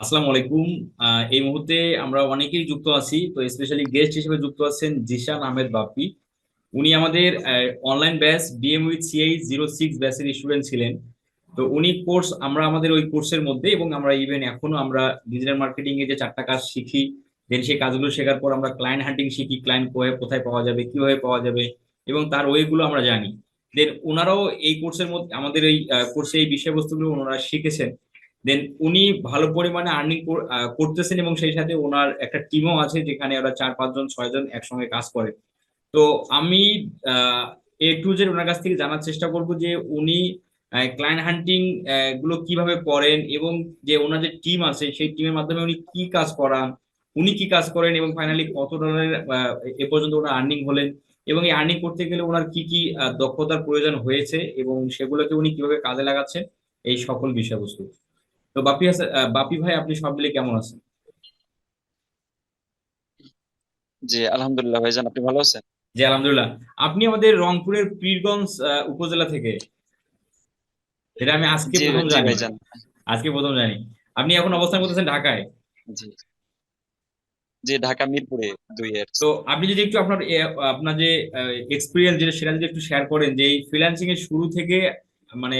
আসসালামু আলাইকুম। এই মুহূর্তে আমরা অনেকেই যুক্ত আছি, তো স্পেশালি গেস্ট হিসেবে যুক্ত আছেন জিশান আহমেদ বাপ্পি। উনি আমাদের online batch BM with CI zero six ব্যাচের স্টুডেন্ট ছিলেন। তো উনি কোর্স আমরা আমাদের ওই কোর্সের মধ্যে এবং আমরা ইভেন এখনও আমরা ডিজিটাল মার্কেটিং যে চারটা কাজ শিখি দেন সেই কাজগুলো শেখার পর আমরা ক্লায়েন্ট হান্টিং শিখি ক্লায়েন্ট কোথায় পাওয়া যাবে, কীভাবে পাওয়া যাবে এবং তার ওয়েগুলো আমরা জানি। দেন ওনারাও এই কোর্সের মধ্যে, আমাদের এই কোর্সে এই বিষয়বস্তুগুলো ওনারা শিখেছেন। দেন উনি ভালো পরিমাণে আর্নিং করতেছেন এবং সেই সাথে ওনার একটা টিমও আছে যেখানে ওরা চার পাঁচজন ছয়জন একসঙ্গে কাজ করে। তো আমি এ টু জেড ওনার কাছ থেকে জানার চেষ্টা করব যে উনি ক্লায়েন্ট হান্টিংগুলো কীভাবে করেন এবং যে ওনার যে টিম আছে সেই টিমের মাধ্যমে উনি কি কাজ করান, উনি কি কাজ করেন এবং ফাইনালি কত ডলারের এ পর্যন্ত ওনার আর্নিং হলেন এবং এই আর্নিং করতে গেলে ওনার কি কি দক্ষতার প্রয়োজন হয়েছে এবং সেগুলোকে উনি কীভাবে কাজে লাগাচ্ছেন, এই সকল বিষয়বস্তু। তো বাপি আহ, বাপি ভাই আপনি সব মিলে কেমন আছেন? জি আলহামদুলিল্লাহ ভাইজান আপনি ভালো আছেন? জি আলহামদুলিল্লাহ। আপনি আমাদের রংপুরের পীরগঞ্জ উপজেলা থেকে। এটা আমি আজকে প্রথম জানি। আজকে প্রথম জানি। আপনি এখন অবস্থান করতেছেন ঢাকায়? জি। জি ঢাকা মিরপুরে দুই এর তো আপনি যদি একটু আপনার আপনার যে এক্সপিরিয়েন্স যেটা সেটা যদি একটু শেয়ার করেন যে এই ফ্রিল্যান্সিং এর শুরু থেকে মানে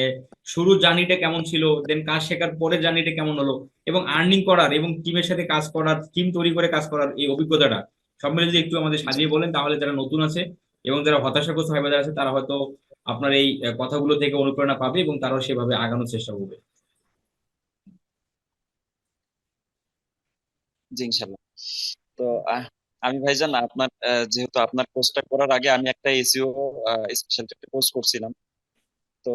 শুরু জার্নিটা কেমন ছিল দেন কাজ শেখার পরে জার্নিটা কেমন হলো, এবং আর্নিং করার এবং টিমের সাথে কাজ করার টিম তৈরি করে কাজ করার এই অভিজ্ঞতাটা, সব মিলে যদি একটু আমাদের সাজিয়ে বলেন, তাহলে যারা নতুন আছে এবং যারা হতাশাগ্রস্ত ভাই বোনেরা আছে, তারা হয়তো আপনার এই কথাগুলো থেকে অনুপ্রেরণা পাবে এবং তারাও সেভাবে আগানোর চেষ্টা করবে। জি, ইনশাল্লাহ। তো আমি ভাইজান, আপনার যেহেতু আপনার কোর্সটা করার আগে আমি একটা এসইও স্পেশাল কোর্স করছিলাম। তো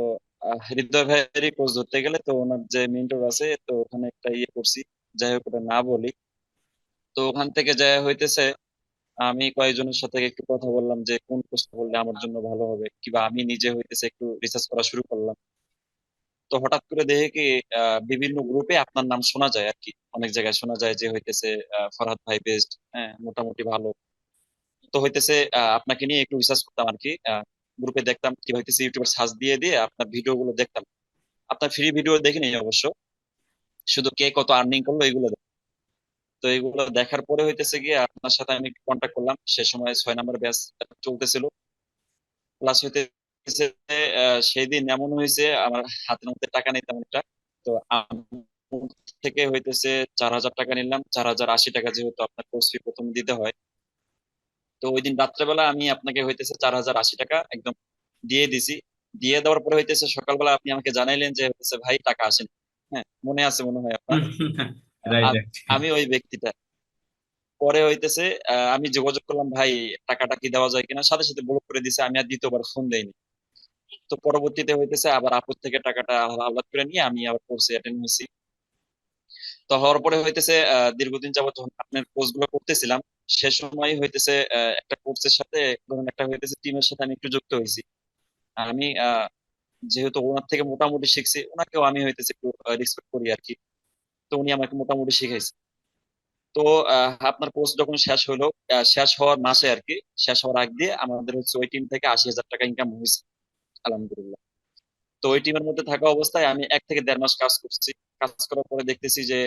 হৃদয় ভাইয়েরই কোর্স ধরতে গেলে তো ওনার যে মেন্টর আছে, তো ওখানে একটা ইয়ে করছি। যাই হোক, ওটা না বলি। তো ওখান থেকে যা হইতেছে আমি কয়েকজনের সাথে একটু কথা বললাম যে, কোন কোর্সটা করলে আমার জন্য ভালো হবে? কিংবা আমি নিজে হইতেছে একটু রিসার্চ করা শুরু করলাম। তো হঠাৎ করে দেখে কি বিভিন্ন গ্রুপে আপনার নাম শোনা যায় আর কি। অনেক জায়গায় শোনা যায় যে, হইতেছে ফরহাদ ভাই বেস্ট হ্যাঁ মোটামুটি ভালো। তো হইতেছে আপনাকে নিয়ে একটু রিসার্চ করতাম আর কি গ্রুপে দেখতাম কি হইতেছে ইউটিউবে সার্চ দিয়ে দিয়ে আপনার ভিডিও গুলো দেখতাম। আপনার ফ্রি ভিডিও দেখিনি অবশ্য। শুধু কে কত আর্নিং করল এগুলো তো এগুলো দেখার পরে হইতেছে গিয়ে আপনার সাথে আমি কন্ট্যাক্ট করলাম। সে সময় ছয় নম্বর ব্যাচ চলতেছিল। প্লাস হইতেছে সেই দিন এমন হয়েছে আমার হাতের মধ্যে টাকা নেই তেমন একটা। তো থেকে হইতেছে চার হাজার টাকা নিলাম। চার হাজার আশি টাকা যেহেতু আপনার কোর্স ফি প্রথম দিতে হয়। তো ওই দিন রাত্রেবেলা আমি আপনাকে হইতেছে চার হাজার আশি টাকা একদম দিয়ে দিছি। দিয়ে দেওয়ার পরে হইতেছে সকালবেলা আপনি আমাকে জানাইলেন যে হইতেছে ভাই টাকা আসেনি। হ্যাঁ মনে আছে মনে হয় আপনার। আমি ওই ব্যক্তিটা। পরে হইতেছে আমি যোগাযোগ করলাম ভাই টাকাটা কি দেওয়া যায় কিনা? সাথে সাথে ব্লক করে দিছে আমি আর দ্বিতীয়বার ফোন দেইনি। তো পরবর্তীতে হইতেছে আবার আপুর থেকে টাকাটা আহ্লাদ করে নিয়ে আমি আবার কোর্সে অ্যাটেন্ড হয়েছি তো হওয়ার পরে হইতেছে দীর্ঘদিন যাবত যখন আপনার কোর্সগুলো করতেছিলাম, সে সময় হইতেছে একটা কোর্সের সাথে একটা হইতেছে টিমের সাথে আমি একটু যুক্ত হয়েছি। আমি যেহেতু ওনার থেকে মোটামুটি শিখছি, ওনাকেও আমি হইতেছে একটু রেসপেক্ট করি আর কি তো উনি আমাকে মোটামুটি শিখাইছে। তো আপনার কোর্স যখন শেষ হলো শেষ হওয়ার মাসে আর কি শেষ হওয়ার আগ দিয়ে আমাদের হচ্ছে ওই টিম থেকে আশি হাজার টাকা ইনকাম হয়েছে, আলহামদুলিল্লাহ। তো ওই টিমের মধ্যে থাকা অবস্থায় আমি এক থেকে দেড় মাস কাজ করছি। কাজ করার পরে দেখতেছি যে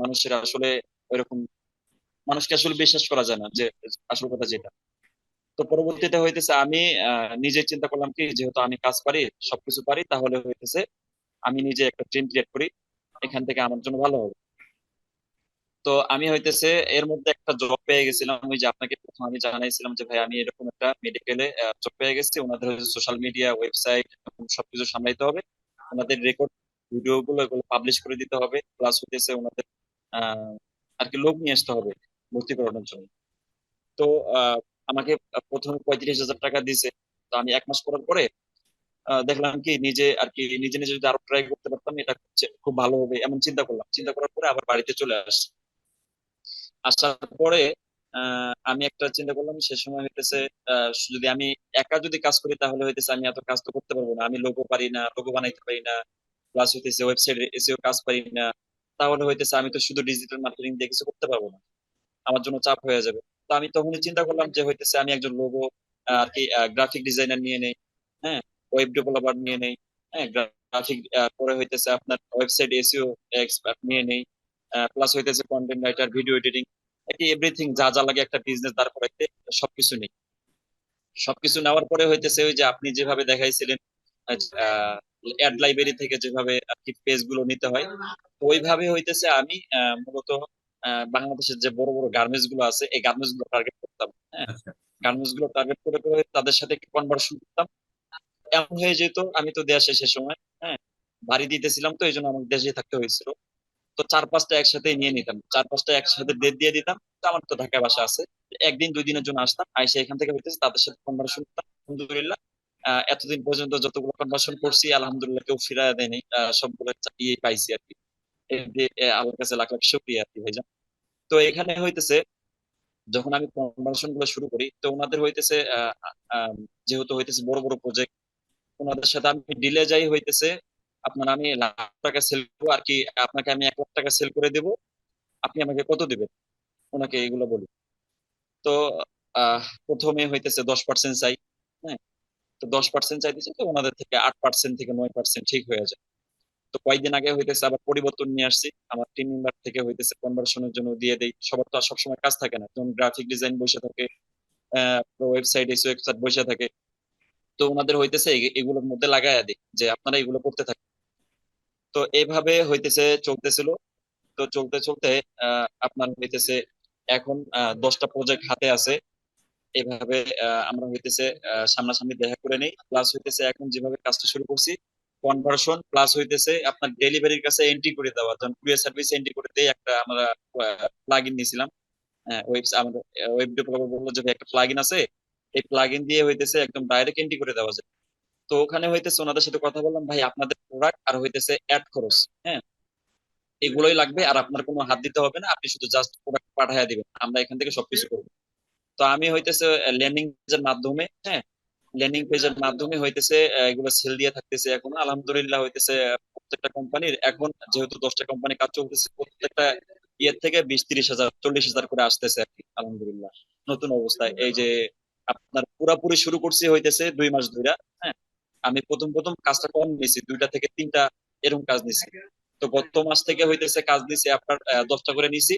মানুষের আসলে ওইরকম, মানুষকে আসলে বিশ্বাস করা যায় না যে, আসল কথা যেটা। তো পরবর্তীতে হইতেছে আমি নিজে চিন্তা করলাম কি, যেহেতু আমি কাজ পারি, সবকিছু পারি, তাহলে হইতেছে আমি নিজে একটা টিম ক্রিয়েট করি, এখান থেকে আমার জন্য ভালো হবে। তো আমি হইতেছে এর মধ্যে একটা জব পেয়ে গেছিলাম, ওই যে আপনাকে প্রথম আমি জানাইছিলাম যে, ভাই, আমি এরকম একটা মেডিকেলে জব পেয়ে গেছি, ওনাদের সোশ্যাল মিডিয়া ওয়েবসাইট সবকিছু সামলাইতে হবে। ওনাদের রেকর্ড ভিডিও গুলো এগুলো পাবলিশ করে দিতে হবে প্লাস হইতেছে ওনাদের আর কি লোক নিয়ে আসতে হবে ভর্তি করানোর জন্য। তো আমাকে প্রথমে পঁয়ত্রিশ হাজার টাকা দিয়েছে, তো আমি এক মাস করার পরে দেখলাম কি নিজে আর কি নিজে নিজে যদি আরও ট্রাই করতে পারতাম, এটা খুব ভালো হবে এমন চিন্তা করলাম। চিন্তা করার পরে আবার বাড়িতে চলে আসছি। আসার পরে আমি একটা চিন্তা করলাম, সে সময় হইতেছে যদি আমি একা যদি কাজ করি, তাহলে হইতেছে আমি এত কাজ তো করতে পারব না। আমি লোগো পারি না লোগো বানাইতে পারি না। প্লাস হইতেছে ওয়েবসাইট এসিও কাজ পারি না, তাহলে হইতেছে আমি তো শুধু ডিজিটাল মার্কেটিং দিয়ে কিছু করতে পারব না। আমার জন্য চাপ হয়ে যাবে। তো আমি তখনই চিন্তা করলাম যে হইতেছে আমি একজন লোগো আর কি গ্রাফিক ডিজাইনার নিয়ে নেই হ্যাঁ ওয়েব ডেভেলপার নিয়ে নেই হ্যাঁ গ্রাফিক পরে হইতেছে আপনার ওয়েবসাইট এসিও এক্সপার্ট নিয়ে নেই প্লাস হইতেছে কন্টেন্ট রাইটার ভিডিও এডিটিং এটি এভরিথিং যা যা লাগে একটা বিজনেস দাঁড় করাইতে সবকিছু নেই। সবকিছু নেওয়ার পরে হইতেছে ওই যে আপনি যেভাবে দেখাইছিলেন অ্যাড লাইব্রেরি থেকে যেভাবে আর কি পেজগুলো নিতে হয় ওইভাবে হইতেছে আমি মূলত বাংলাদেশের যে বড় বড় গার্মেন্টসগুলো আছে এই গার্মেন্টসগুলো টার্গেট করতাম। হ্যাঁ আচ্ছা। গার্মেন্টসগুলো টার্গেট করে করে তাদের সাথে কনভার্সন করতাম। এমন হয়ে যেত আমি তো দেশে সে সময় হ্যাঁ বাড়ি দিতেছিলাম তো এই জন্য আমাকে দেশে থাকতে হয়েছিল। তো চার পাঁচটা একসাথে নিয়ে নিতাম চার পাঁচটা একসাথে ডেট দিয়ে দিতাম। তো আমার তো ঢাকায় বাসা আছে একদিন দুই দিনের জন্য আসতাম আইসে এখান থেকে হইতেছে তাদের সাথে কনভার্সন করতাম আলহামদুলিল্লাহ। এতদিন পর্যন্ত যতগুলো কনভার্সন করছি, আলহামদুলিল্লাহ কেউ ফিরায় দেয়নি। সবগুলো ইয়ে পাইছি আর কি। আল্লাহর কাছে লাখ লাখ শুকরিয়া আর কি, ভাইজান। তো এখানে হইতেছে, যখন আমি কনভার্সনগুলো শুরু করি, তো ওনাদের হইতেছে যেহেতু হইতেছে বড় বড় প্রজেক্ট ওনাদের সাথে আমি ডিলে যাই হইতেছে, আপনার আমি লাখ টাকা সেল করব আর কি, আপনাকে আমি এক লাখ টাকা সেল করে দেবো, আপনি আমাকে কত দিবেন? ওনাকে এগুলো বলি। তো প্রথমে হইতেছে দশ পার্সেন্ট চাই হ্যাঁ? দশ পার্সেন্ট চাইতেছে তো ওনাদের থেকে আট পার্সেন্ট থেকে নয় পার্সেন্ট ঠিক হয়ে যায়। তো কয়েকদিন আগে হইতেছে, আবার পরিবর্তন নিয়ে আসছি। আমার টিম মেম্বার থেকে হইতেছে কনভার্সনের জন্য দিয়ে দেই। সবার তো আর সবসময় কাজ থাকে না। যেমন গ্রাফিক ডিজাইন বসে থাকে ওয়েবসাইট এসে ওয়েবসাইট বসে থাকে। তো ওনাদের হইতেছে এগুলোর মধ্যে লাগাইয়া দিই যে আপনারা এগুলো করতে থাকেন তো এইভাবে হইতেছে, চলতেছিল। তো চলতে চলতে আপনার হইতেছে এখন দশটা প্রজেক্ট হাতে আছে। এইভাবে আহ, আমরা হইতেছে সামনাসামনি দেখা করে নেই। প্লাস হইতেছে এখন যেভাবে কাজটা শুরু করছি কনভার্সন প্লাস হইতেছে আপনার ডেলিভারির কাছে এন্ট্রি করে দেওয়া। যেমন কুরিয়ার সার্ভিস এন্ট্রি করে দিয়ে একটা আমরা প্লাগ ইন নিয়েছিলাম। আমাদের ওয়েব ডেভেলপার যে একটা প্লাগ ইন আছে? এই প্লাগ ইন দিয়ে হইতেছে একদম ডাইরেক্ট এন্ট্রি করে দেওয়া যায়। তো ওখানে হইতেছে ওনাদের সাথে কথা বললাম ভাই আপনাদের প্রোডাক্ট আর হইতেছে অ্যাড খরচ হ্যাঁ? এগুলোই লাগবে আর আপনার কোনো হাত দিতে হবে না। আপনি শুধু জাস্ট প্রোডাক্ট পাঠাইয়া দিবেন। আমরা এখান থেকে সবকিছু করব। তো আমি হইতেছে ল্যান্ডিং পেজের মাধ্যমে হ্যাঁ ল্যান্ডিং পেজের মাধ্যমে হইতেছে এগুলো সেল দিয়ে থাকতেছে এখন। আলহামদুলিল্লাহ হইতেছে প্রত্যেকটা কোম্পানির এখন যেহেতু দশটা কোম্পানি কাজ চলতেছে, প্রত্যেকটা ইয়ের থেকে বিশ, তিরিশ হাজার, চল্লিশ হাজার করে আসতেছে আর কি, আলহামদুলিল্লাহ। নতুন অবস্থায়। এই যে আপনার পুরাপুরি শুরু করছি হইতেছে দুই মাস ধরে হ্যাঁ আমি প্রথম প্রথম কাজটা কম নিয়েছি দুইটা থেকে তিনটা এরকম কাজ নিছি। তো গত মাস থেকে হইতেছে কাজ নিছি আপনার দশটা করে নিছি।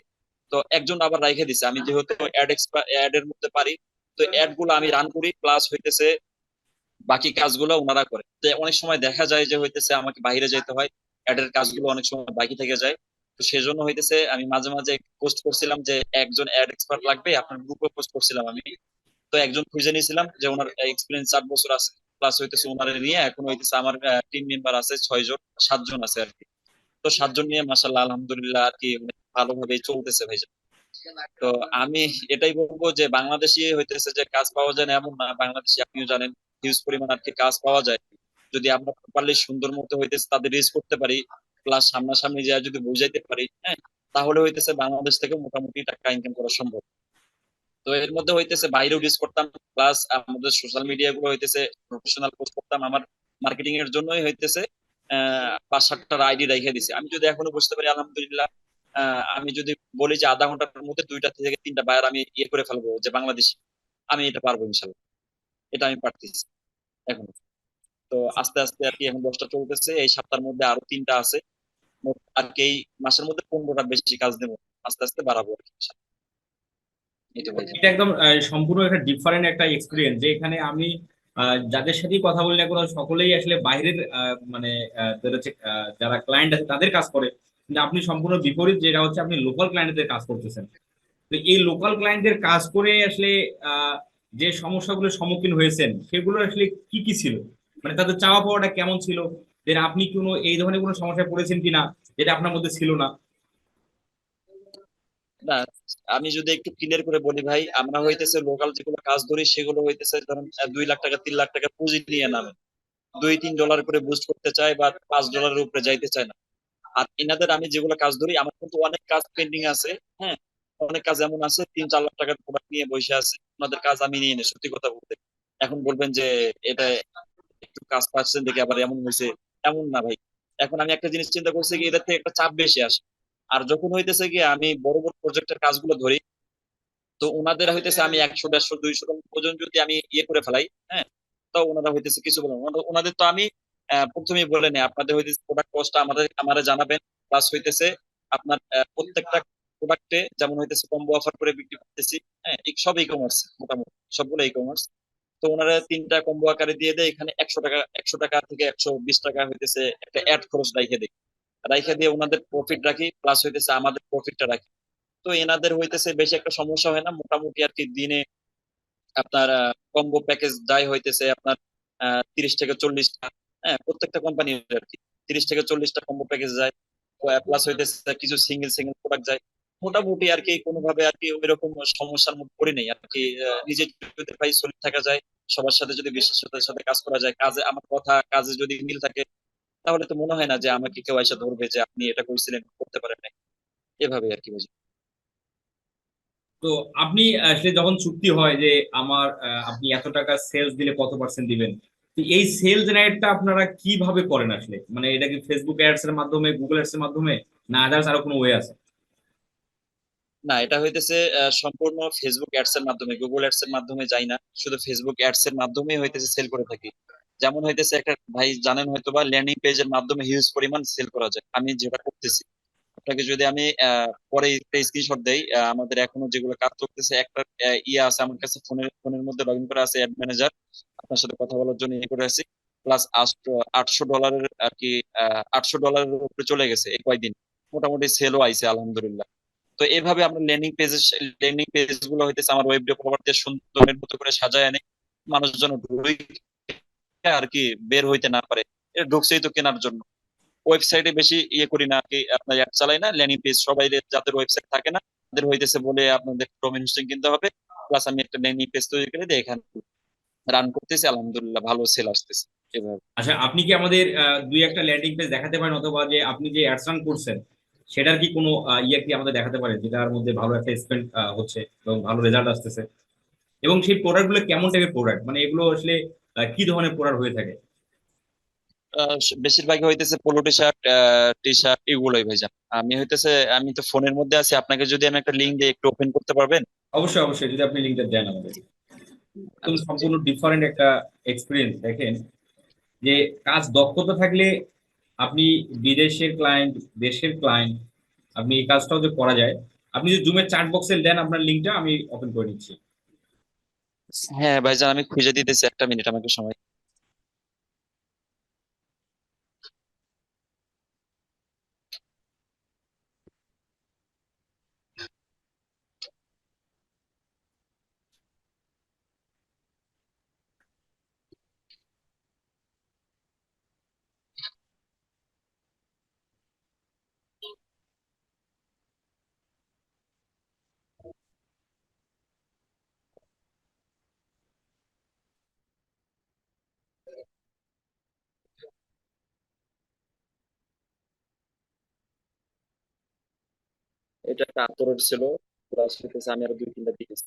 তো একজন আবার রাইখে দিছে। আমি যেহেতু অ্যাড অ্যাড এর মধ্যে পারি, তো অ্যাডগুলো আমি রান করি প্লাস হইতেছে বাকি কাজগুলো ওনারা করে। তো অনেক সময় দেখা যায় যে হইতেছে আমাকে বাইরে যেতে হয় অ্যাড এর কাজগুলো অনেক সময় বাকি থেকে যায়। তো সেজন্য হইতেছে আমি মাঝে মাঝে পোস্ট করছিলাম যে একজন অ্যাড এক্সপার্ট লাগবে, আপনার গ্রুপে পোস্ট করছিলাম আমি। তো একজন খুঁজে নিয়েছিলাম যে ওনার এক্সপিরিয়েন্স চার বছর আছে। প্লাস হইতেছে ওনার নিয়ে এখন হইতেছে আমার টিম মেম্বার আছে ছয় জন সাতজন আছে আর কি। তো সাতজন নিয়ে মাসাল্লাহ আলহামদুলিল্লাহ আর কি ভালোভাবেই চলতেছে ভাইজান তো আমি এটাই বলব যে বাংলাদেশি হইতেছে যে কাজ পাওয়া যায় না, এমন না। বাংলাদেশি আপনিও জানেন হিউজ পরিমাণ আর কি কাজ পাওয়া যায়। যদি আমরা প্রপারলি সুন্দর মতো হইতেছে তাদের রিচ করতে পারি প্লাস সামনাসামনি যা যদি বুঝাইতে পারি হ্যাঁ তাহলে হইতেছে বাংলাদেশ থেকে মোটামুটি টাকা ইনকাম করা সম্ভব। তো এর মধ্যে হইতেছে বাইরেও রিচ করতাম প্লাস আমাদের সোশ্যাল মিডিয়া গুলো হইতেছে প্রফেশনাল পোস্ট করতাম, আমার মার্কেটিং এর জন্যই হইতেছে, আহ, পাঁচ সাতটার আইডি রেখে দিছি। আমি যদি এখনও বুঝতে পারি, আলহামদুলিল্লাহ আমি যদি বলি যে আধা ঘণ্টার মধ্যে দুইটা থেকে তিনটা বায়ার আমি ইয়ে করে ফেলব যে বাংলাদেশি, আমি এটা পারব ইনশাল্লাহ। এটা আমি পারতেছি এখন। তো আস্তে আস্তে আর কি এখন দশটা চলতেছে, এই সপ্তাহের মধ্যে আরও তিনটা আছে। আর কি এই মাসের মধ্যে পনেরোটা বেশি কাজ দেবো, আস্তে আস্তে বাড়াবো আর কি। এটা একদম সম্পূর্ণ একটা ডিফারেন্ট একটা এক্সপিরিয়েন্স যে এখানে আমি যাদের সাথেই কথা বলি না কোনো, সকলেই আসলে বাইরের মানে যারা ক্লায়েন্ট আছে তাদের কাজ করে। আপনি সম্পূর্ণ বিপরীত, যেটা হচ্ছে আপনি লোকাল ক্লায়েন্টদের কাজ করতেছেন। তো এই লোকাল ক্লায়েন্টদের কাজ করে আসলে যে সমস্যাগুলোর সম্মুখীন হয়েছেন, সেগুলো আসলে কি কি ছিল? মানে তাদের চাওয়া পাওয়াটা কেমন ছিল? যে আপনি কোনো, এই ধরনের কোনো সমস্যায় পড়েছেন কিনা, যেটা আপনার মধ্যে ছিল না? না, আমি যদি একটু ক্লিয়ার করে বলি ভাই, আমরা হইতেছে লোকাল যেগুলো কাজ ধরি, সেগুলো হইতেছে ধরেন দুই লাখ টাকা, তিন লাখ টাকা পুঁজি নিয়ে নামে। দুই, তিন ডলার করে বুস্ট করতে চায় বা পাঁচ ডলারের উপরে যাইতে চায় না। আর এনাদের আমি যেগুলো কাজ ধরি, আমার কিন্তু অনেক কাজ পেন্ডিং আছে হ্যাঁ? অনেক কাজ এমন আছে, তিন চার লাখ টাকার প্রোডাক্ট নিয়ে বসে আছে, ওনাদের কাজ আমি নিয়ে নিই, সত্যি কথা বলতে। এখন বলবেন যে এটা একটু কাজ পাচ্ছেন দেখে আবার এমন হয়েছে, এমন না ভাই। এখন আমি একটা জিনিস চিন্তা করছি কি, এদের থেকে একটা চাপ বেশি আসে। আর যখন হইতেছে কি, আমি বড় বড় প্রজেক্টের কাজগুলো ধরি, তো ওনাদের হইতেছে আমি একশো, দেড়শো, দুইশো পর্যন্ত যদি আমি ইয়ে করে ফেলাই হ্যাঁ? তো ওনারা হইতেছে কিছু বলেন ওনাদের তো আমি আহ, প্রথমেই বলে নেই আপনাদের হইতেছে প্রোডাক্ট কস্টটা আমাদের আমারে জানাবেন প্লাস হইতেছে আপনার প্রত্যেকটা প্রোডাক্টে যেমন হইতেছে কম্বো অফার করে বিক্রি করতেছি হ্যাঁ সব ই কমার্স মোটামুটি সবগুলো ই কমার্স তো ওনারা তিনটা কম্বো আকারে দিয়ে দেয় এখানে একশো টাকা একশো টাকা থেকে একশো বিশ টাকা হইতেছে একটা অ্যাড খরচ রাইখে দেয়। রাইখে দিয়ে ওনাদের প্রফিট রাখি প্লাস হইতেছে আমাদের প্রফিটটা রাখি। তো এনাদের হইতেছে বেশি একটা সমস্যা হয় না মোটামুটি আর কি দিনে আপনার কম্বো প্যাকেজ যায় হইতেছে আপনার তিরিশ থেকে চল্লিশটা হ্যাঁ প্রত্যেকটা কোম্পানি আর কি। তিরিশ থেকে চল্লিশটা কম্বো প্যাকেজ যায় প্লাস হইতেছে কিছু সিঙ্গেল সিঙ্গেল প্রোডাক্ট যায়। মোটামুটি আর কি কোনোভাবে আর কি ওই রকম সমস্যার মধ্যে পড়ি নাই। আর কি নিজে যদি ভাই চলে থাকা যায়, সবার সাথে যদি বিশ্বস্ততার সাথে কাজ করা যায়, কাজে, আমার কথা, কাজে যদি মিল থাকে, তাহলে তো মনে হয় না যে আমাকে কেউ এসে ধরবে যে আপনি এটা কইছিলেন করতে পারেন নাই। এভাবে আর কি বুঝি তো আপনি যখন চুক্তি হয় যে আমার আপনি এত টাকা সেলস দিলে কত পার্সেন্ট দিবেন এই সেলস জেনারেটটা আপনারা কীভাবে করেন আসলে? মানে এটা কি ফেসবুক অ্যাডস এর মাধ্যমে গুগল অ্যাডস এর মাধ্যমে, না আদার্স আরও কোনো ওয়ে আছে? না, এটা হইতেছে সম্পূর্ণ ফেসবুক অ্যাডস এর মাধ্যমে গুগল অ্যাডস এর মাধ্যমে যাই না, শুধু ফেসবুক অ্যাডস এর মাধ্যমে হইতেছে সেল করে থাকি। যেমন হইতেছে একটা, ভাই জানেন হয়তো বা ল্যান্ডিং পেজের মাধ্যমে হিউজ পরিমাণ সেল করা যায়। আমি যেটা করতেছি আপনাকে যদি আমি পরে স্ক্রিনশট দেই আমাদের এখনও যেগুলো কাজ করতেছে একটা ইয়ে আছে আমার কাছে ফোনের ফোনের মধ্যে লগ ইন করা আছে অ্যাড ম্যানেজার আপনার সাথে কথা বলার জন্য ইয়ে করে আছি। প্লাস আটশো ডলারের আর কি আটশো ডলারের উপরে চলে গেছে এই কয়দিন। মোটামুটি সেলও আইছে, আলহামদুলিল্লাহ। তো এইভাবে আমরা ল্যান্ডিং পেজ ল্যান্ডিং পেজগুলো হইতেছে আমার ওয়েব ডেভেলপার দিয়ে সুন্দরের মতো করে সাজায় আনে। মানুষজন আর কি বের হইতে না পারে। এটা ঢুকছেই তো কেনার জন্য। ওয়েবসাইটে বেশি ইয়ে করি না কি আপনার অ্যাড চালাই না ল্যান্ডিং পেজ সবাই যাদের ওয়েবসাইট থাকে না, তাদের হইতেছে বলে আপনাদের ডোমেন হোস্টিং কিনতে হবে প্লাস আমি একটা ল্যান্ডিং পেজ তৈরি করে দিয়ে এখানে রান করতেছি, আলহামদুলিল্লাহ ভালো সেল আসতেছে আচ্ছা আপনি কি আমাদের দুই একটা ল্যান্ডিং পেজ দেখাতে পারেন, অথবা যে আপনি যে অ্যাডস রান করছেন, সেটার কি কোনো ইয়ে কি আমাদের দেখাতে পারেন যেটার মধ্যে ভালো একটা স্পেন্ড হচ্ছে এবং ভালো রেজাল্ট আসতেছে? এবং সেই প্রোডাক্টগুলো কেমন টাইপের প্রোডাক্ট মানে এগুলো আসলে কি ধরনের প্রোডাক্ট হয়ে থাকে? বেশিরভাগই হইতেছে polo T shirt T shirt এগুলোই ভাইজান। আমি হইতেছে আমি তো ফোনের মধ্যে আছি আপনাকে যদি আমি একটা লিঙ্ক দিয়ে একটু ওপেন করতে পারবেন? অবশ্যই অবশ্যই যদি আপনি লিঙ্কটা দেন আমাদের। একদম সম্পূর্ণ ডিফারেন্ট একটা এক্সপিরিয়েন্স দেখেন। যে কাজ দক্ষতা থাকলে আপনি বিদেশের ক্লায়েন্ট দেশের ক্লায়েন্ট আপনি এই কাজটাও যে করা যায় আপনি যদি জুমের চার্ট বক্সে দেন আপনার লিঙ্কটা আমি ওপেন করে নিচ্ছি। হ্যাঁ ভাইজান আমি খুঁজে দিতেছি একটা মিনিট আমাকে সময়। এটা একটা আতরের ছিল। প্লাস হইতেছে আমি আরও দুই তিনটা দিয়েছি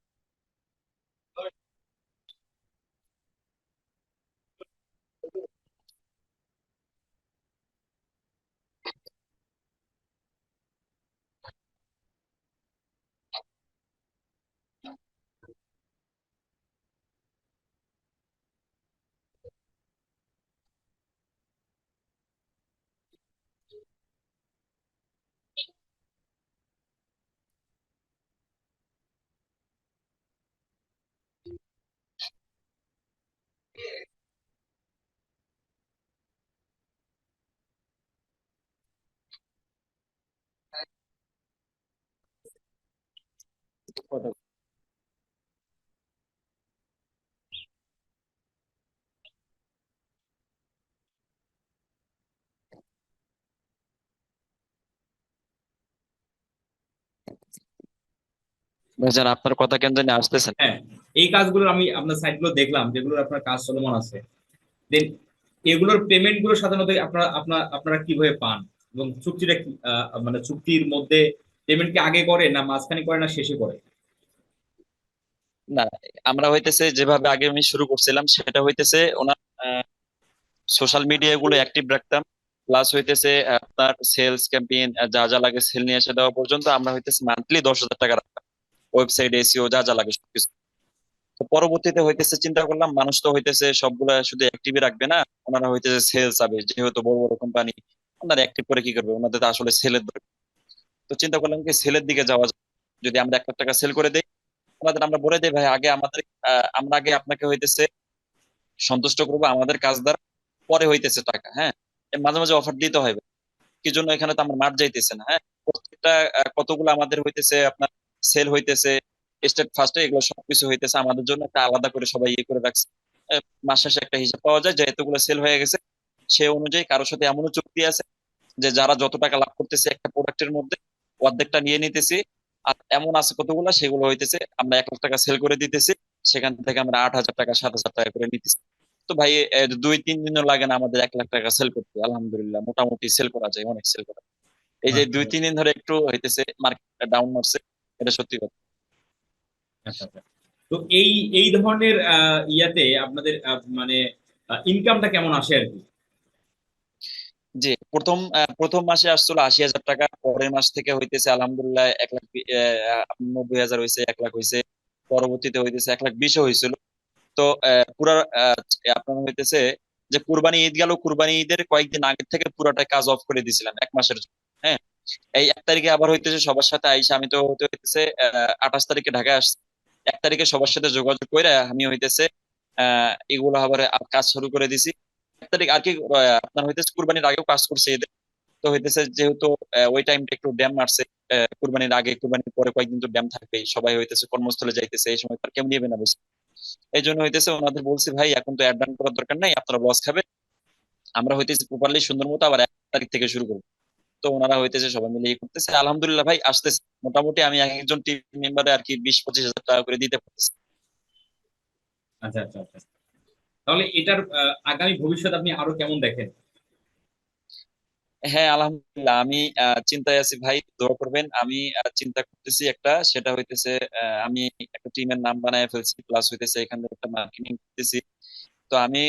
কথা ভাইজান, আপনার কথা কেন জানি আসতেছে হ্যাঁ এই কাজগুলো আমি আপনার সাইটগুলো দেখলাম, যেগুলোর আপনার কাজ চলমান আছে। দেন এগুলোর পেমেন্টগুলো সাধারণত আপনারা, আপনার, আপনারা কীভাবে পান? এবং চুক্তিটা মানে চুক্তির মধ্যে পেমেন্ট কি আগে করে না মাঝখানে করে না শেষে করে? না, আমরা হইতেছে যেভাবে আগে আমি শুরু করছিলাম সেটা হইতেছে ওনার সোশ্যাল মিডিয়া গুলো অ্যাক্টিভ রাখতাম প্লাস হইতেছে আপনার সেলস ক্যাম্পেইন যা যা লাগে সেল নিয়ে এসে দেওয়া পর্যন্ত আমরা হইতেছে মান্থলি দশ হাজার টাকা রাখতাম। ওয়েবসাইট এসিও যা যা লাগে সবকিছু। পরবর্তীতে হইতেছে চিন্তা করলাম, মানুষ তো হইতেছে সবগুলা শুধু অ্যাক্টিভই রাখবে না, ওনারা হইতেছে সেলস হবে যেহেতু বড় বড় কোম্পানি ওনারা অ্যাক্টিভ করে কি করবে? ওনাদের তো আসলে সেলের দরকার। তো চিন্তা করলাম কি সেলের দিকে যাওয়া যদি আমরা এক লাখ টাকা সেল করে দেই, আমাদের আমরা বলে দেই, ভাই, আগে আমাদের আমরা আগে আপনাকে হইতেছে সন্তুষ্ট করব আমাদের কাজ দ্বারা, পরে হইতেছে টাকা। হ্যাঁ? মাঝে মাঝে অফার দিতে হবে কি জন্য এখানে তো আমার মার যাইতেছে না হ্যাঁ? প্রত্যেকটা কতগুলো আমাদের হইতেছে, আপনার সেল হইতেছে, স্টেট ফার্স্টে এগুলো সবকিছু হইতেছে, আমাদের জন্য একটা আলাদা করে সবাই ইয়ে করে রাখছে। মাস শেষে একটা হিসাব পাওয়া যায়, যে এতগুলো সেল হয়ে গেছে, সে অনুযায়ী কারোর সাথে এমনও চুক্তি আছে, যে যারা যত টাকা লাভ করতেছে একটা প্রোডাক্টের মধ্যে অর্ধেকটা নিয়ে নিতেছি আর এমন আছে কতগুলো? সেগুলো হইতেছে আমরা এক লাখ টাকা সেল করে দিতেছি সেখান থেকে আমরা আট হাজার টাকা সাত হাজার টাকা করে নিতেছি। তো ভাই দুই তিন দিনও লাগে না আমাদের এক লাখ টাকা সেল করতে আলহামদুলিল্লাহ মোটামুটি সেল করা যায় অনেক সেল করা। এই যে আচ্ছা। দুই তিন দিন ধরে একটু হইতেছে মার্কেটটা ডাউন মারছে এটা সত্যি কথা। আচ্ছা আচ্ছা। তো এই এই ধরনের ইয়াতে আপনাদের মানে ইনকামটা কেমন আসে আর কি? প্রথম প্রথম মাসে আসছিল আশি হাজার টাকা, পরের মাস থেকে হইতেছে আলহামদুলিল্লাহ এক লাখ নব্বই হাজার হয়েছে এক লাখ হয়েছে পরবর্তীতে হইতেছে এক লাখ বিশও হয়েছিল তো পুরা আপনার হইতেছে যে কুরবানি ঈদ গেল, কুরবানি ঈদের কয়েকদিন আগের থেকে পুরোটা কাজ অফ করে দিয়েছিলাম এক মাসের জন্য হ্যাঁ? এই এক তারিখে আবার হইতেছে সবার সাথে আইসা আমি তো হতে হইতেছে আঠাশ তারিখে ঢাকায় আসছি। এক তারিখে সবার সাথে যোগাযোগ করে আমি হইতেছে, আহ, এগুলো আবার কাজ শুরু করে দিছি। তারিখ আর কি আপনার হইতেছে কুরবানির আগেও কাজ করছে এদের। তো হইতেছে যেহেতু ওই টাইমটা একটু ড্যাম মারছে কুরবানির আগে, কুরবানির পরে কয়েকদিন তো ড্যাম থাকবেই সবাই হইতেছে কর্মস্থলে যাইতেছে, এই সময় তার নিবে না এই জন্য হইতেছে ওনাদের বলছি, ভাই, এখন তো অ্যাডভান্স করার দরকার নাই, আপনারা লস খাবে আমরা হইতেছে প্রপারলি সুন্দর মতো আবার এক তারিখ থেকে শুরু করব। তো ওনারা হইতেছে সবাই মিলে ইয়ে করতেছে। আলহামদুলিল্লাহ ভাই, আসতেছে। মোটামুটি আমি এক একজন টিম মেম্বারে আর কি বিশ পঁচিশ হাজার টাকা করে দিতে পারতেছি। আচ্ছা আচ্ছা আচ্ছা। তাহলে এটার আগামী ভবিষ্যৎ আপনি আরও কেমন দেখেন? হ্যাঁ আলহামদুলিল্লাহ। আমি চিন্তায় আছি ভাই, দোয়া করবেন। আমি চিন্তা করতেছি একটা, সেটা হইতেছে আমি একটা টিমের নাম বানায় ফেলছি প্লাস হইতেছে এখান থেকে একটা মার্কেটিং করতেছি। তো আমি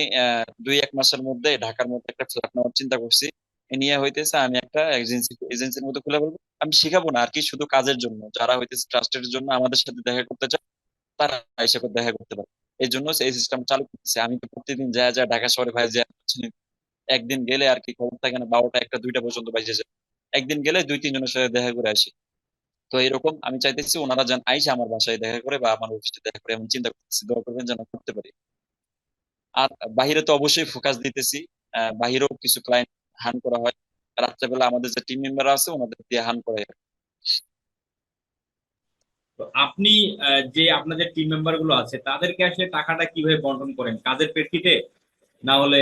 দুই এক মাসের মধ্যে ঢাকার মধ্যে একটা ফ্ল্যাট নেওয়ার চিন্তা করছি। নিয়ে হইতেছে আমি একটা এজেন্সি এজেন্সির মধ্যে খুলে বলব, আমি শিখাবো না, আর কি শুধু কাজের জন্য। যারা হইতেছে ট্রাস্টের জন্য আমাদের সাথে দেখা করতে চায়, তারা এসে দেখা করতে পারে। এই জন্য এই সিস্টেম চালু করতেছে। আমি তো প্রতিদিন যা যা ঢাকা শহরে ভাই যা একদিন গেলে আর কি খবর থাকে না, বারোটা একটা, দুইটা পর্যন্ত বাইজে যায়। একদিন গেলে দুই, তিনজনের সাথে দেখা করে আসি। তো এরকম আমি চাইতেছি ওনারা যেন আইসে আমার বাসায় দেখা করে বা আমার অফিসে দেখা করে আমি চিন্তা করতেছি, দোয়া করবেন যেন করতে পারি। আর বাহিরে তো অবশ্যই ফোকাস দিতেছি। বাহিরেও কিছু ক্লায়েন্ট হান করা হয়। রাত্রেবেলা আমাদের যে টিম মেম্বার আছে, ওনাদের দিয়ে হান করা হয়। আপনি যে আপনাদের টিম মেম্বারগুলো আছে, তাদেরকে আসলে টাকাটা কীভাবে বন্টন করেন? কাজের প্রেক্ষিতে? না হলে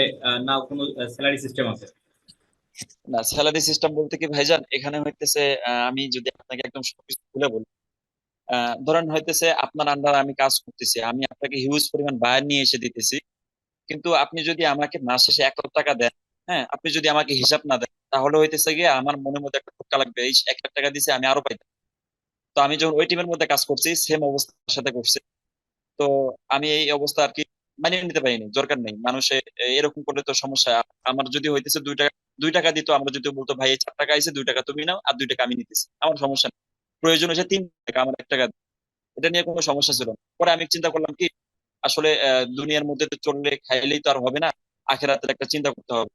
না কোনো স্যালারি সিস্টেম আছে? না স্যালারি সিস্টেম বলতে কি, ভাইজান, এখানে হইতেছে আমি যদি আপনাকে একদম সবকিছু খুলে বলি ধরেন হইতেছে আপনার আন্ডার আমি কাজ করতেছি, আমি আপনাকে হিউজ পরিমাণ বায়ার নিয়ে এসে দিতেছি, কিন্তু আপনি যদি আমাকে মাস শেষে এক লাখ টাকা দেন হ্যাঁ আপনি যদি আমাকে হিসাব না দেন, তাহলে হইতেছে গিয়ে আমার মনের মধ্যে একটা ধাক্কা লাগবে, এই এক লাখ টাকা দিছে আমি আরও পাইতাম। তো আমি যখন ওই টিমের মধ্যে কাজ করছি সেম অবস্থার সাথে করছে। তো আমি এই অবস্থা আর কি মানিয়ে নিতে পারিনি, দরকার নেই। মানুষে এরকম করলে তো সমস্যা। আমার যদি হইতেছে দুই টাকা দুই টাকা দিত, আমরা যদি বলতো, ভাই চার টাকা আইছে, দুই টাকা তুমি নাও, আর দুই টাকা আমি নিতেছি। আমার সমস্যা নেই। প্রয়োজন হয়েছে তিন টাকা, আমার এক টাকা। এটা নিয়ে কোনো সমস্যা ছিল না। পরে আমি চিন্তা করলাম কি, আসলে দুনিয়ার মধ্যে তো চললে খাইলেই তো আর হবে না, আখেরাতের একটা চিন্তা করতে হবে।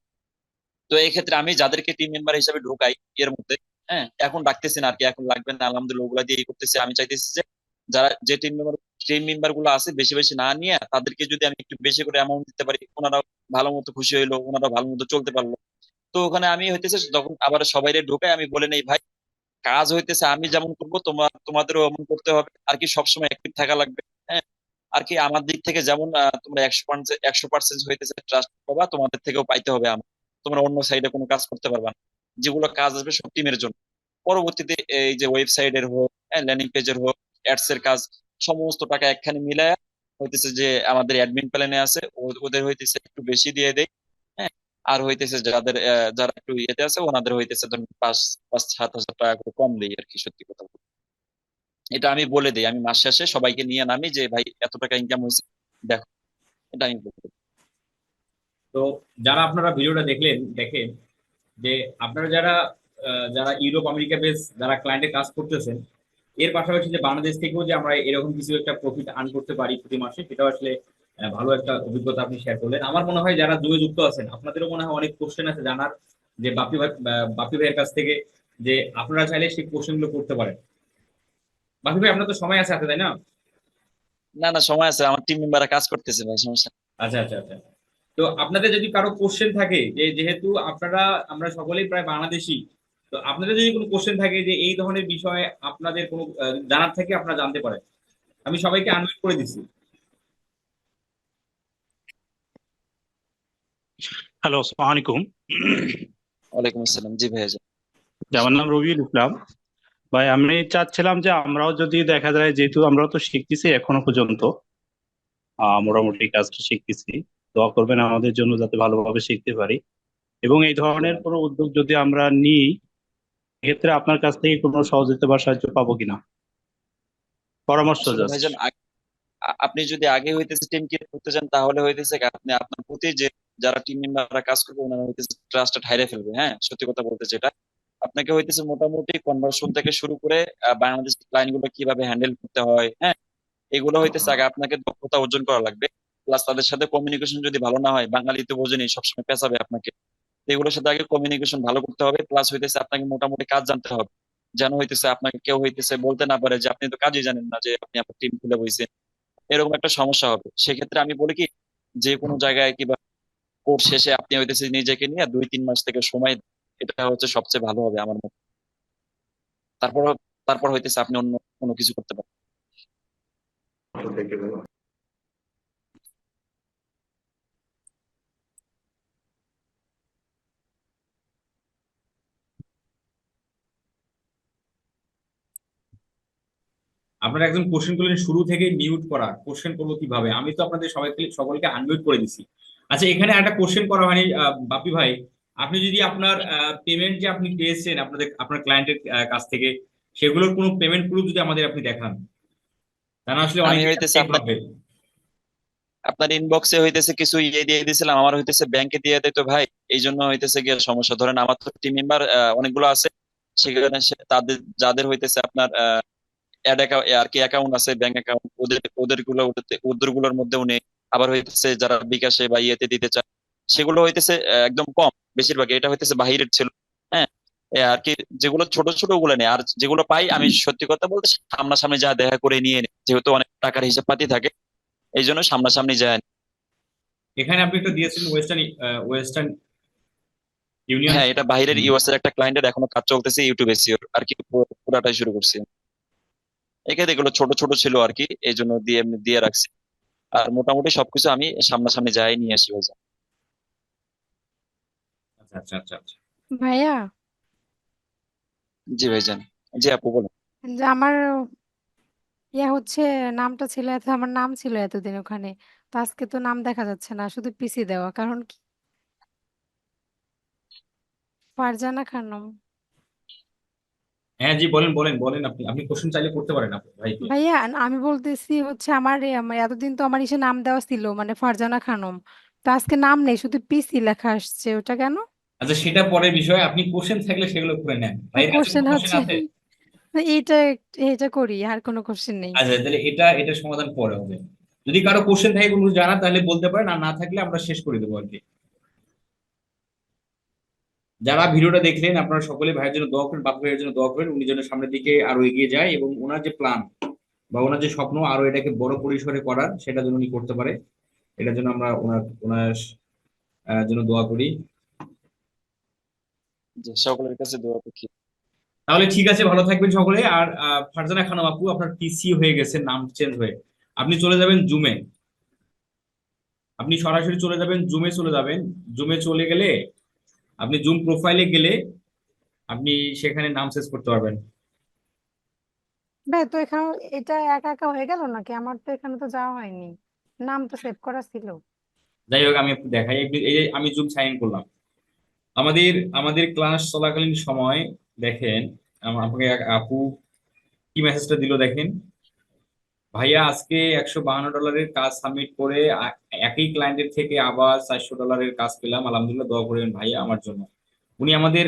তো এই ক্ষেত্রে আমি যাদেরকে টিম মেম্বার হিসেবে ঢোকাই, এর মধ্যে হ্যাঁ এখন ডাকতেছি না আর কি, এখন লাগবে না আলহামদুলিল্লাহ, ওগুলা দিয়ে করতেছি। আমি চাইতেছি যে যারা যে টিম মেম্বার টিম মেম্বারগুলো আছে, বেশি বেশি না নিয়ে তাদেরকে যদি আমি একটু বেশি করে অ্যামাউন্ট দিতে পারি ওনারা ভালো মতো খুশি হইল ওনারা ভালো মতো চলতে পারল। তো ওখানে আমি হইতেছে তখন আবার সবাই ঢোকাই, আমি বলে নেই, ভাই, কাজ হইতেছে, আমি যেমন করব তোমার তোমাদেরও এমন করতে হবে। আর কি সবসময় অ্যাক্টিভ থাকা লাগবে হ্যাঁ। আর কি আমার দিক থেকে যেমন তোমরা একশো পার্সেন্ট একশো পার্সেন্ট হইতেছে ট্রাস্ট পাবা, তোমাদের থেকেও পাইতে হবে আমার। তোমরা অন্য সাইডে কোনো কাজ করতে পারবা না। যেগুলো কাজ আসবে সব টিমের জন্য পরবর্তীতে এই যে ওয়েবসাইটের হোক ল্যান্ডিং পেজের হোক অ্যাডস এর কাজ, সমস্ত টাকা একখানে মিলায় হইতেছে যে আমাদের অ্যাডমিন প্ল্যানে আছে ওদের হইতেছে একটু বেশি দিয়ে দেয় হ্যাঁ আর হইতেছে যাদের যারা একটু ইয়েতে আছে, ওনাদের হইতেছে ধরুন পাঁচ পাঁচ, সাত হাজার টাকা করে কম দেই আর কি সত্যি কথা বলতে। এটা আমি বলে দিই, আমি মাস শেষে সবাইকে নিয়ে নামি যে, ভাই, এত টাকা ইনকাম হয়েছে, দেখো এটা আমি বলে দিই। তো যারা আপনারা ভিডিওটা দেখলেন, দেখেন যে আপনারা যারা যারা ইউরোপ আমেরিকা বেস যারা ক্লায়েন্টে কাজ করতেছেন এর পাশাপাশি যে বাংলাদেশ থেকেও যে আমরা এরকম কিছু একটা প্রফিট আর্ন করতে পারি প্রতি মাসে সেটাও আসলে ভালো একটা অভিজ্ঞতা আপনি শেয়ার করলেন। আমার মনে হয় যারা যুগে যুক্ত আছেন আপনাদেরও মনে হয় অনেক কোশ্চেন আছে জানার যে বাপি ভাই বাপি ভাইয়ের কাছ থেকে যে আপনারা চাইলে সেই কোশ্চেনগুলো করতে পারেন। বাপি ভাই আপনার তো সময় আছে হাতে তাই না? না না সময় আছে। আমার টিম মেম্বাররা কাজ করতেছে ভাই সমস্যা আচ্ছা আচ্ছা আচ্ছা। তো আপনাদের যদি কারও কোশ্চেন থাকে যে যেহেতু আপনারা আমরা সকলেই প্রায় বাংলাদেশি তো আপনাদের যদি কোনো কোশ্চেন থাকে যে এই ধরনের বিষয়ে আপনাদের কোনো আহ, জানার থেকে আপনারা জানতে পারেন। আমি সবাইকে আনমিউট করে দিচ্ছি। হ্যালো আসসালামু আলাইকুম। ওয়ালাইকুম আসসালাম। জি ভাইয়া আমার নাম রবিউল ইসলাম। ভাই আমি চাচ্ছিলাম যে আমরাও যদি দেখা যায় যেহেতু আমরাও তো শিখতেছি এখনও পর্যন্ত আহ, মোটামুটি কাজটা শিখতেছি। দোয়া করবেন আমাদের জন্য যাতে ভালোভাবে শিখতে পারি। এবং এই ধরনের কোনো উদ্যোগ যদি আমরা নিই এক্ষেত্রে আপনার কাছ থেকে কোনো সহযোগিতা বা সাহায্য পাবো কিনা? পরামর্শ আপনি যদি আগে হইতেছে টিম ক্রিয়েট করতে চান তাহলে হইতেছে আপনি আপনার প্রতি যে যারা টিম মেম্বাররা কাজ করবে ওনারা হইতেছে ট্রাস্টেড হাইরে ফেলবে হ্যাঁ? সত্যি কথা বলতে যেটা। আপনাকে হইতেছে মোটামুটি কনভার্সন থেকে শুরু করে বাংলাদেশ ক্লায়েন্টগুলো কীভাবে হ্যান্ডেল করতে হয় হ্যাঁ? এগুলো হইতেছে আগে আপনাকে দক্ষতা অর্জন করা লাগবে। প্লাস তাদের সাথে কমিউনিকেশন যদি ভালো না হয় বাঙালি তো বোঝেনি সবসময় পেঁচাবে আপনাকে। এগুলোর সাথে আগে কমিউনিকেশন ভালো করতে হবে প্লাস হইতেছে আপনাকে মোটামুটি কাজ জানতে হবে। যেন হইতেছে আপনাকে কেউ হইতেছে বলতে না পারে যে, আপনি তো কাজই জানেন না যে, আপনি আপনার টিম খুলে বইছেন। এরকম একটা সমস্যা হবে। সেক্ষেত্রে আমি বলি কি, যে কোনো জায়গায় কিংবা কোর্স শেষে আপনি হইতেছে নিজেকে নিয়ে দুই, তিন মাস থেকে সময় এটা হচ্ছে সবচেয়ে ভালো হবে আমার মতে। তারপর তারপর হইতেছে আপনি অন্য কোনো কিছু করতে পারেন। আপনারা একজন কোশ্চেন করলেন শুরু থেকে মিউট করা কোশ্চেন করব কীভাবে? আমি তো আপনাদের সবাইকে সকলকে আনমিউট করে দিছি। আচ্ছা এখানে একটা কোশ্চেন করা হয়নি বাপি ভাই। আপনি যদি আপনার পেমেন্ট যে আপনি পেয়েছেন আপনাদের আপনার ক্লায়েন্টের কাছ থেকে সেগুলোর কোনো পেমেন্ট প্রুফ যদি আমাদের আপনি দেখান তা আসলে অনেক আপনার ইনবক্সে হইতেছে কিছু ইয়ে দিয়ে দিয়েছিলাম আমার হইতেছে ব্যাংকে দিয়ে দেয় তো ভাই এই জন্য হইতেছে গিয়ে সমস্যা। ধরেন আমার তো টিম মেম্বার অনেকগুলো আছে সেখানে তাদের যাদের হইতেছে আপনার অ্যাড আর কি অ্যাকাউন্ট আছে ব্যাংক অ্যাকাউন্ট ওদের ওদেরগুলো ওদেরগুলোর মধ্যেও নেই। আবার হইতেছে যারা বিকাশে বা ইয়েতে দিতে চায় সেগুলো হইতেছে একদম কম বেশিরভাগ। এটা হইতেছে বাহিরের ছিল হ্যাঁ? আর কি যেগুলো ছোট ছোট ওগুলো নেই। আর যেগুলো পাই আমি সত্যি কথা বলতে সামনাসামনি যা দেখা করে নিয়ে নিই। যেহেতু অনেক টাকার হিসাব পাতি থাকে এই জন্য সামনাসামনি যায় এখানে আপনি একটা দিয়েছিলেন ওয়েস্টার্ন ওয়েস্টার্ন ইউনিয়ন হ্যাঁ এটা বাইরের ইউএস এর একটা ক্লায়েন্টের এখনও কাজ চলতেছে ইউটিউবে সিওর আর কি পুরো- পুরাটাই শুরু করছি এখানে এগুলো ছোট ছোট ছিল আর কি এই জন্য দিয়ে এমনি দিয়ে রাখছি। আর মোটামুটি সবকিছু আমি সামনাসামনি যাই নিয়ে আসি ভাইজান। আচ্ছা আচ্ছা আচ্ছা আচ্ছা। ভাইয়া? জি ভাইজান জি আপু বলুন। যে আমার ইয়া হচ্ছে নামটা ছিল এত আমার নাম ছিল এতদিন ওখানে তো আজকে তো নাম দেখা যাচ্ছে না শুধু পিসি দেওয়া কারণ কি? ফারজানা খানম। হ্যাঁ জি বলেন বলেন বলেন আপনি। আপনি কোশ্চেন চাইলে করতে পারেন আপনি ভাই ভাইয়া আমি বলতেছি হচ্ছে আমার এ- আমার এতদিন তো আমার ইসে নাম দেওয়া ছিল মানে ফারজানা খানম। তো আজকে নাম নেই শুধু পিসি লেখা আসছে ওটা কেন? আচ্ছা সেটা পরের বিষয়। আপনি কোশ্চেন থাকলে সেগুলো করে নেন। ভাইয়ের কাছে কোশ্চেন কোনো হচ্ছে কোশ্চেন আছে এইটা এইটা করি আর কোনো কোশ্চেন নেই। আচ্ছা তাহলে এটা এটা সমাধান পরে হবে। যদি কারও কোশ্চেন থাকে কোনো জানা তাহলে বলতে পারেন আর না থাকলে আমরা শেষ করে দেবো আর কি। যারা ভিডিওটা দেখলেন আপনারা সকলে ভাইয়ের জন্য দোয়া করেন বাপু ভাইয়ের জন্য দোয়া করেন উনি যেন সামনের দিকে আরও এগিয়ে যায় এবং ওনার যে প্ল্যান বা ওনার যে স্বপ্ন আরও এটাকে বড় পরিসরে করার সেটা যেন উনি করতে পারে এটার জন্য আমরা ওনার ওনার জন্য দোয়া করি। সকলের কাছে দোয়া করছি তাহলে ঠিক আছে ভালো থাকবেন সকলে। আর ফারজানা খানম আপু আপনার পিসি হয়ে গেছে নাম চেঞ্জ হয়ে। আপনি চলে যাবেন জুমে। আপনি সরাসরি চলে যাবেন জুমে চলে যাবেন। জুমে চলে গেলে আপনি জুম প্রোফাইলে গেলে আপনি সেখানে নাম চেঞ্জ করতে পারবেন। ভাই তো এখানে এটা একা একা হয়ে গেল নাকি? আমার তো এখানে তো যাওয়া হয়নি। নাম তো সেভ করা ছিল। যাই হোক আমি একটু দেখাই এই আমি জুম সাইন করলাম। আমাদের আমাদের ক্লাস চলাকালীন সময় দেখেন আম- আমাকে আপু কি মেসেজটা দিল দেখেন। ভাইয়া, আজকে একশো বাহান্ন ডলারের কাজ সাবমিট করে একই ক্লায়েন্টের থেকে আবার চারশো ডলারের কাজ পেলাম। আলহামদুলিল্লাহ, দোয়া করবেন ভাইয়া আমার জন্য। উনি আমাদের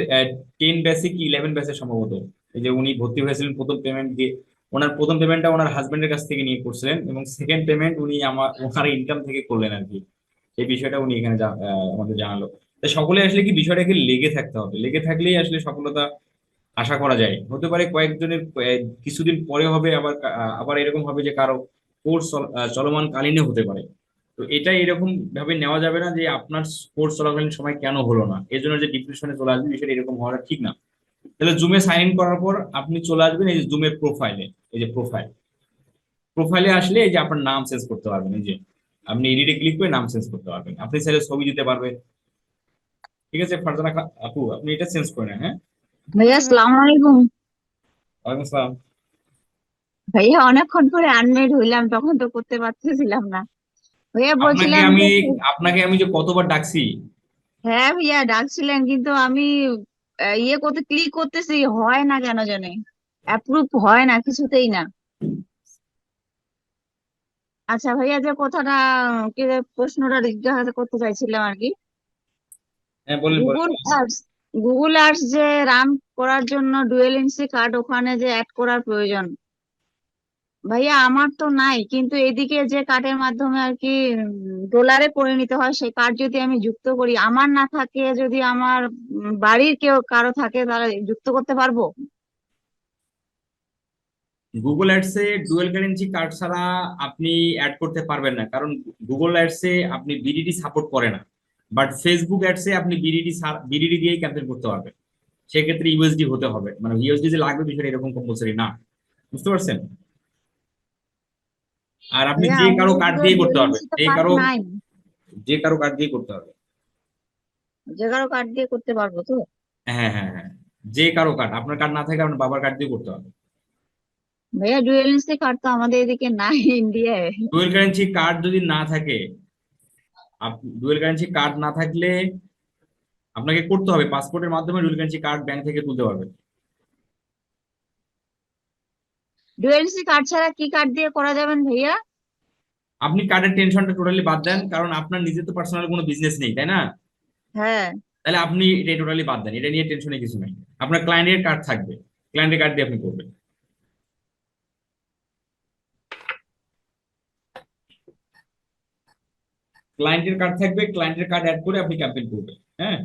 টেন ব্যাচে কি ইলেভেন ব্যাচে সম্ভবত। এই যে উনি ভর্তি হয়েছিলেন প্রথম পেমেন্ট দিয়ে। ওনার প্রথম পেমেন্টটা ওনার হাজবেন্ডের কাছ থেকে নিয়ে করছিলেন এবং সেকেন্ড পেমেন্ট উনি আমার, ওনার ইনকাম থেকে করলেন আর কি। এই বিষয়টা উনি এখানে আমাদের জানালো। সকলে আসলে কি বিষয়টাকে লেগে থাকতে হবে? লেগে থাকলেই আসলে সফলতা আশা করা যায়। হতে পারে কয়েকজনের কিছুদিন পরে হবে আবার আবার এরকম হবে যে কারও কোর্স চলমান কালীনে হতে পারে। তো এটা এরকম ভাবে নেওয়া যাবে না যে আপনার কোর্স চলাকালীন সময় কেন হলো না। এর জন্য যে ডিপ্রেশনে চলে আসবে বিষয়টা এরকম হওয়াটা ঠিক না। তাহলে জুমে সাইন ইন করার পর আপনি চলে আসবেন এই যে জুমের প্রোফাইলে এই যে প্রোফাইল প্রোফাইলে আসলে এই যে আপনার নাম চেঞ্জ করতে পারবেন, এই যে আপনি এডিটে ক্লিক করে নাম চেঞ্জ করতে পারবেন। আপনি চাইলে ছবি দিতে পারবেন। ঠিক আছে, ফারজানা আপু, আপনি এটা চেঞ্জ করে নেন হ্যাঁ? ভাইয়া আলাইকুম আসসালাম ভাইয়া অনেকক্ষণ পরে আনমেড হইলাম তখন তো করতে পারতেছিলাম না। ভাইয়া বলছিলাম আমি আপনাকে আমি যে কতবার ডাকছি? হ্যাঁ ভাইয়া ডাকছিলেন কিন্তু আমি ইয়ে করতে ক্লিক করতেছি হয় না কেন জানি। অ্যাপ্রুভ হয় না কিছুতেই না। আচ্ছা ভাইয়া যে কথাটা কি প্রশ্নটা জিজ্ঞাসা করতে চাইছিলাম আর কি। হ্যাঁ গুগল গুগল আর্টস যে রান করার জন্য ডুয়েল এনসি কার্ড ওখানে যে অ্যাড করার প্রয়োজন। ভাইয়া, আমার তো নাই, কিন্তু এদিকে যে কার্ডের মাধ্যমে আর কি ডলারে পরিণত হয়, সেই কার্ড যদি আমি যুক্ত করি, আমার না থাকে, যদি আমার বাড়ির কেউ, কারও থাকে, তাহলে যুক্ত করতে পারব? গুগল অ্যাডসে ডুয়েল কারেন্সি কার্ড ছাড়া আপনি অ্যাড করতে পারবেন না, কারণ গুগল অ্যাডসে আপনি বিডিডি সাপোর্ট করে না। বাট ফেসবুক অ্যাডসে আপনি বিডিডি বিডিডি দিয়েই ক্যাম্পেইন করতে পারবেন। সেক্ষেত্রে ইউএসডি হতে হবে। মানে ইউএসডি যে লাগবে বিষয়টা এরকম কম্পালসারি না। বুঝতে পারছেন? আর আপনি যে কারও কার্ড দিয়ে করতে পারবেন। যে কারও যে কারও কার্ড দিয়ে করতে হবে। যে কারও কার্ড দিয়ে করতে পারব তো? হ্যাঁ হ্যাঁ হ্যাঁ। যে কারও কার্ড আপনার কার্ড না থাকে আপনার বাবার কার্ড দিয়ে করতে হবে। ভাইয়া ডুয়েল কার্ড তো আমাদের এদিকে নাই ইন্ডিয়ায় ডুয়েল কারেন্সি কার্ড যদি না থাকে ডুয়েল কারেন্সি কার্ড না থাকলে আপনাকে করতে হবে পাসপোর্টের মাধ্যমে ডুয়েল কারেন্সি কার্ড ব্যাংক থেকে তুলতে পারবেন ডুয়েল এনসি কার্ড ছাড়া কি কার্ড দিয়ে করা যাবেন ভাইয়া? আপনি কার্ডের টেনশনটা টোটালি বাদ দেন কারণ আপনার নিজের তো পার্সোনাল কোনো বিজনেস নেই তাই না? হ্যাঁ। তাহলে আপনি এটা টোটালি বাদ দেন এটা নিয়ে টেনশনে কিছু নাই। আপনার ক্লায়েন্টের কার্ড থাকবে ক্লায়েন্টের কার্ড দিয়ে আপনি করবেন। ক্লায়েন্টের কার্ড থাকবে ক্লায়েন্টের কার্ড অ্যাড করে আপনি ক্যাম্পেইন করবেন হ্যাঁ?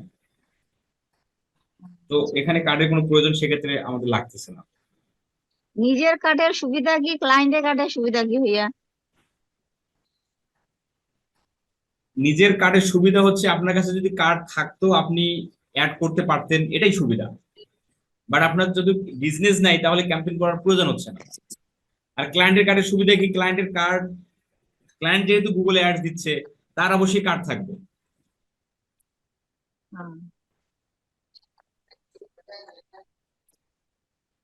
তো এখানে কার্ডের কোনো প্রয়োজন সেক্ষেত্রে আমাদের লাগতেছে না। নিজের কার্ডের সুবিধা কি ক্লায়েন্টের কার্ডের সুবিধা কি ভাইয়া? নিজের কার্ডের সুবিধা হচ্ছে আপনার কাছে যদি কার্ড থাকতো আপনি অ্যাড করতে পারতেন এটাই সুবিধা। বাট আপনার যদি বিজনেস নাই তাহলে ক্যাম্পেইন করার প্রয়োজন হচ্ছে না। আর ক্লায়েন্টের কার্ডের সুবিধা কি ক্লায়েন্টের কার্ড ক্লায়েন্ট যেহেতু গুগলে অ্যাড দিচ্ছে তার অবশ্যই কার্ড থাকবে। হ্যাঁ।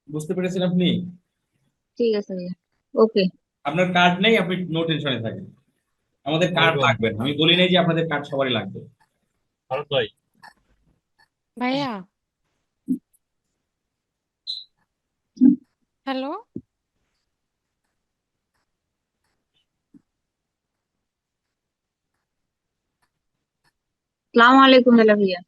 বুঝতে পেরেছেন আপনি? ঠিক আছে ওকে। আপনার কার্ড নেই আপনি নো টেনশনে থাকেন। আমাদের কার্ড লাগবে না। আমি বলি নাই যে আপনাদের কার্ড সবারই লাগবে। ভারত ভাই ভাইয়া। হ্যালো? সালাম আলাইকুম ভাইয়া।